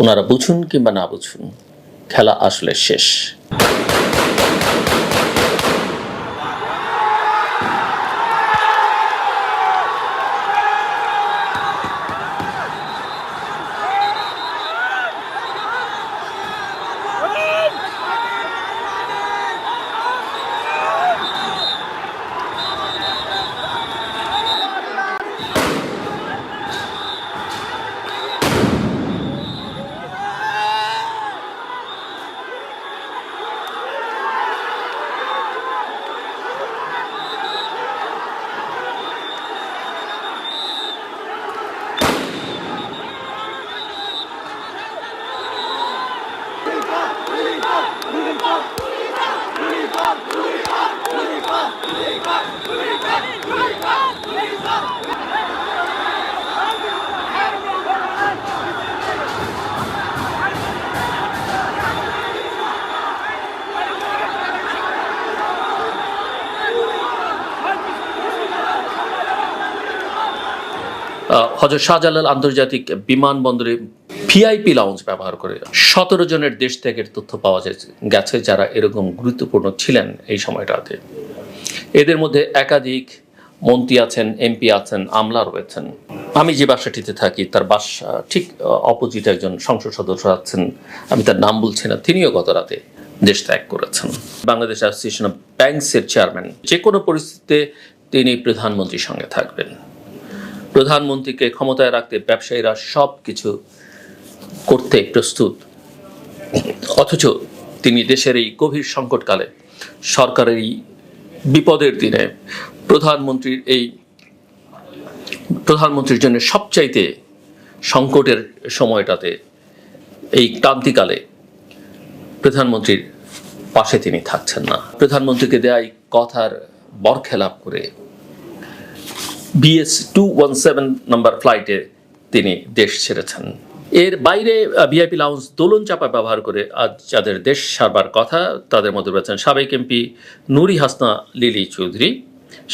ওনারা বুঝুন কিংবা না বুঝুন খেলা আসলে শেষ। হজরত শাহজালাল আন্তর্জাতিক বিমানবন্দরে ভিআইপি লাউঞ্জ ব্যবহার করে সতেরো জনের দেশ থেকে তথ্য পাওয়া গেছে যারা এরকম গুরুত্বপূর্ণ ছিলেন এই সময়টাতে। এদের মধ্যে একাধিক মন্ত্রী আছেন, এমপি আছেন আমলা রয়েছেন আমি যে বাসাটিতে থাকি, তার বাসা ঠিক অপোজিট একজন সংসদ সদস্য আছেন, আমি তার নাম বলছি না, তিনিও গত রাতে দেশ ত্যাগ করেছেন। বাংলাদেশ অ্যাসোসিয়েশন অফ ব্যাংকসের চেয়ারম্যান, যে কোনো পরিস্থিতিতে তিনি প্রধানমন্ত্রীর সঙ্গে থাকবেন। প্রধানমন্ত্রীকে ক্ষমতায় রাখতে ব্যবসায়ীরা সব কিছু করতে প্রস্তুত। অথচ তিনি দেশের এই গভীর সংকটকালে সরকারের এই বিপদের দিনে প্রধানমন্ত্রীর এই প্রধানমন্ত্রীর জন্য সবচাইতে সংকটের সময়টাতে, এই ক্রান্তিকালে প্রধানমন্ত্রীর পাশে তিনি থাকছেন না। প্রধানমন্ত্রীকে দেয়া এই কথার বরখেলাপ করে BS two one seven number ফ্লাইটে তিনি দেশ ছেড়েছেন। এর বাইরে ভিআইপি লাউন্স দোলন চাপা ব্যবহার করে আজ যাদের দেশ সারবার কথা, তাদের মধ্যে রয়েছেন সাবেক এমপি নুরি হাসনা, লিলি চৌধুরী,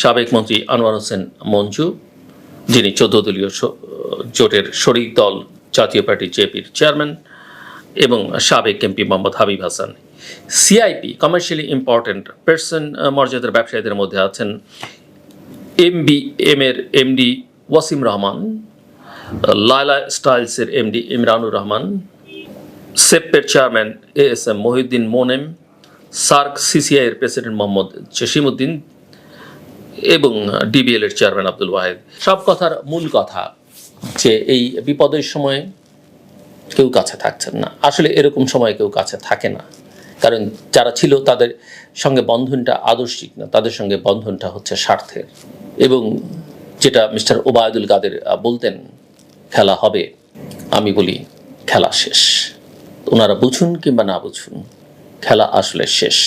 সাবেক মন্ত্রী আনোয়ার হোসেন মঞ্জু, যিনি চোদ্দ দলীয় জোটের শরিক দল, জাতীয় পার্টি জেপির চেয়ারম্যান এবং সাবেক MP Mohammad Habib Hasan. CIP commercially important person মর্যাদার ব্যবসায়ীদের মধ্যে আছেন M B M MD Wasim Rahman Laila স্টাইলসের MD Imranur Rahman সেপ্পের chairman A S M Mohiuddin Monem SAARC CCI এর প্রেসিডেন্ট মোহাম্মদ জসিমউদ্দিন এবং ডিবিএল এর চেয়ারম্যান আব্দুল ওয়াহেদ সব কথার মূল কথা যে এই বিপদের সময় কেউ কাছে থাকছেন না। আসলে এরকম সময় কেউ কাছে থাকে না। কারণ যারা ছিল তাদের সঙ্গে বন্ধনটা আদর্শিক না, তাদের সঙ্গে বন্ধনটা হচ্ছে স্বার্থের। এবং যেটা মিস্টার ওবায়দুল কাদের বলতেন, খেলা হবে, আমি বলি খেলা শেষ। ওনারা বুঝুন কিংবা না বুঝুন, খেলা আসলে শেষ।